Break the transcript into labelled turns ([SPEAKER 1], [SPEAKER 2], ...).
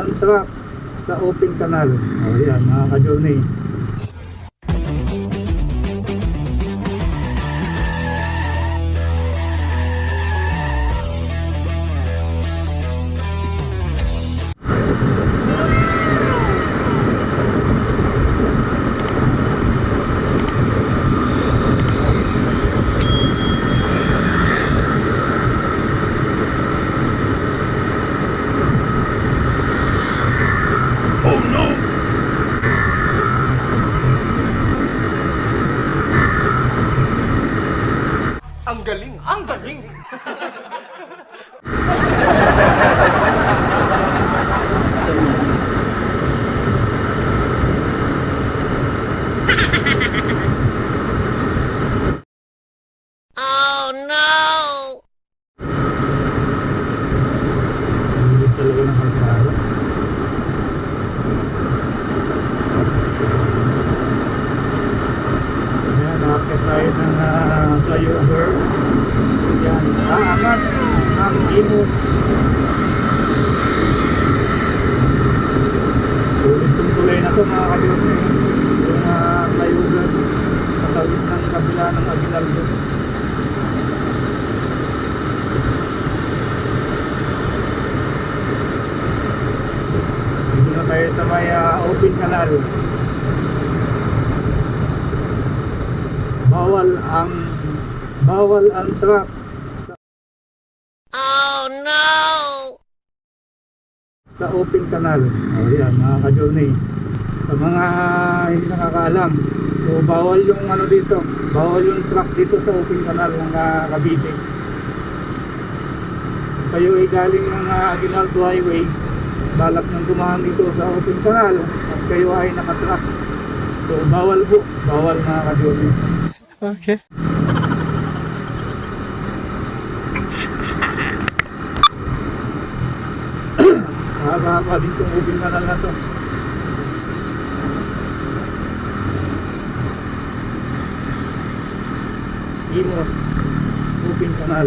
[SPEAKER 1] ang truck sa open canal. O yan, mga ka-journey.
[SPEAKER 2] Ang galing! Ang galing!
[SPEAKER 1] Oh, Hindi uh, flyover. Yan, aangat ang imos. Ulit yung tulay na to mga kayote. Yung uh, flyover sa tawid ng kabila ng Aguinaldo. Dito na tayo sa may ah, open canal. Bawal ang bawal ang truck. Oh no! Sa open canal. O yan, mga ka-journey. Sa mga hindi nakakaalam. So bawal yung ano dito. Bawal yung truck dito sa open canal ng uh, Cavite. Kayo ay galing ng uh, Aguinaldo Highway balak ng dumaan dito sa open canal at kayo ay nakatrack so bawal po bawal mga kadyomi
[SPEAKER 3] Okay.
[SPEAKER 1] itong open canal na to Imos open canal